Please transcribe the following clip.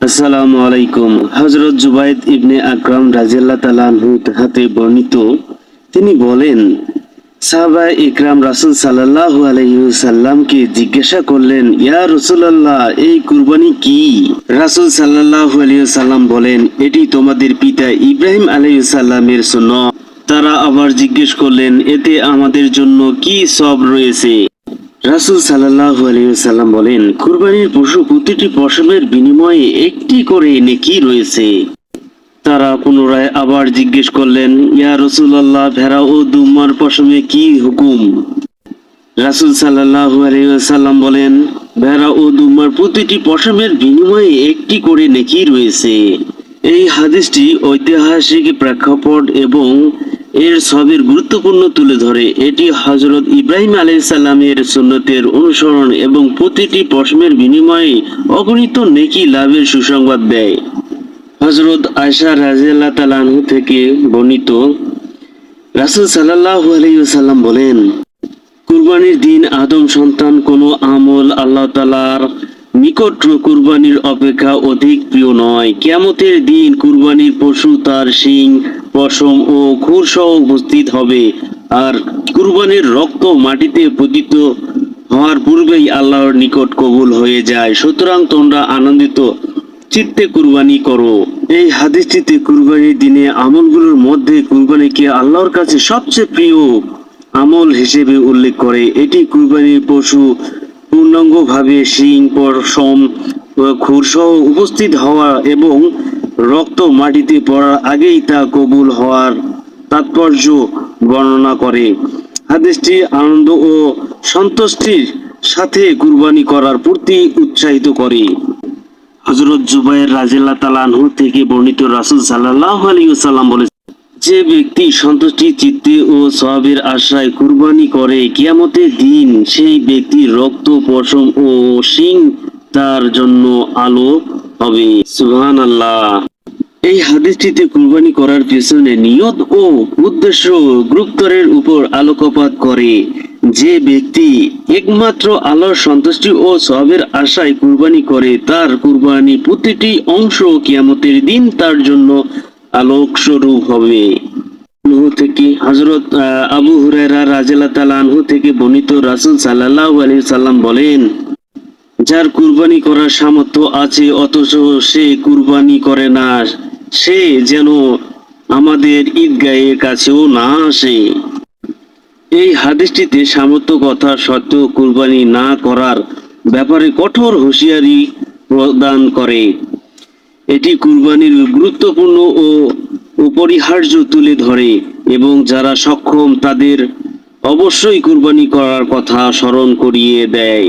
আসসালামু আলাইকুম। হজরত জুবাইদ ইবনে আকরাম রাজিয়াল্লাহ হাতে বর্ণিত, তিনি বলেন, সাহাবা ইকরাম রাসুল সাল্লাল্লাহু আলাইহি সাল্লামকে জিজ্ঞাসা করলেন, ইয়া এই কুরবানি কি? রাসূল আলাইহি বলেন, এটি তোমাদের পিতা ইব্রাহিম আলাইহিস সালামের সুন্নাত তারা আবার জিজ্ঞেস করলেন, এতে আমাদের জন্য কি সব রয়েছে? রাসুল সাল্লাহ সাল্লাম বলেন, কুরবানির পশু প্রতিটি পশমের বিনিময়ে একটি করে নেকি রয়েছে। তারা পুনরায় আবার জিজ্ঞেস করলেন, ইয়া রসুল্লাহ ভেড়া ও দুম্মার পশমে কি হুকুম? রাসুল সাল্লাহ সাল্লাম বলেন, ভেড়া ও দুম্মার প্রতিটি পশমের বিনিময়ে একটি করে নেকি রয়েছে। এই হাদিসটি ঐতিহাসিক প্রেক্ষাপট এবং এর সবের গুরুত্বপূর্ণ তুলে ধরে, এটি হজরত ইব্রাহিম আলাইসাল্লামের সুন্নতের অনুসরণ এবং প্রতিটি পশমের বিনিময়ে অগণিত নেকি লাভের সুসংবাদ দেয়। হজরত আয়সা রাজিয়াল্লাহ তালানহু থেকে বর্ণিত, রাসুল সাল্লাহ আলাইসাল্লাম বলেন, কুরবানির দিন আদম সন্তান কোনো আমল আল্লাহ তালার নিকট কুরবানির অপেক্ষা অধিক প্রিয় নয়। কেমতের দিন কুরবানির পশু তার শিং পশম ও খুর সহ উপস্থিত হবে। আর কুরবানির রক্ত মাটিতে পতিত হওয়ার পূর্বেই আল্লাহর নিকট কবুল হয়ে যায়। সুতরাং তোমরা আনন্দিত, চিত্তে কুরবানি করো। এই হাদিসটিতে কুরবানির দিনে আমলগুলোর মধ্যে কুরবানিকে আল্লাহর কাছে সবচেয়ে প্রিয় আমল হিসেবে উল্লেখ করে। এটি কুরবানির পশু পূর্ণাঙ্গভাবে শিং, পশম খুরসহ উপস্থিত হওয়া এবং রক্ত মাটিতে পড়ার আগেই তা কবুল হওয়ার তাৎপর্য বর্ণনা করে। হাদিসটি আনন্দ ও সন্তুষ্টির সাথে কুরবানি করার প্রতি উৎসাহিত করে। হজরত জুবাইর রাজিল্লাহ তালানহু থেকে বর্ণিত রাসুল সাল্লাহ আলী সাল্লাম বলেছেন, যে ব্যক্তি সন্তুষ্টি চিত্তে ও সবের আশায় কুরবানি করে, কিয়ামতের দিন সেই ব্যক্তির রক্ত, পশম ও শিং তার জন্য আলো হবে। সুবহান আল্লাহ এই হাদিসটিতে কুরবানি করার পেছনে নিয়ত ও উদ্দেশ্য গুরুত্বরের উপর আলোকপাত করে। যে ব্যক্তি একমাত্র আল্লাহর সন্তুষ্টি ও সবের আশায় কুরবানি করে, তার কুরবানি প্রতিটি অংশ কিয়ামতের দিন তার জন্য আলোক স্বরূপ হবে থেকে হজরত আবু হুরায়রা রাজিয়াল্লাহু তাআলা থেকে বর্ণিত রাসূল সাল্লাল্লাহু আলাইহি সাল্লাম বলেন যার কুরবানি করার সামর্থ্য আছে, অথচ সে কুরবানি করে না। সে যেন আমাদের ঈদগাহের কাছেও না আসে। এই হাদিসটিতে সামর্থ্য কথা সত্ত্বেও কুরবানি না করার ব্যাপারে কঠোর হুঁশিয়ারি প্রদান করে। এটি কুরবানির গুরুত্বপূর্ণ ও অপরিহার্য তুলে ধরে এবং যারা সক্ষম তাদের অবশ্যই কুরবানি করার কথা স্মরণ করিয়ে দেয়।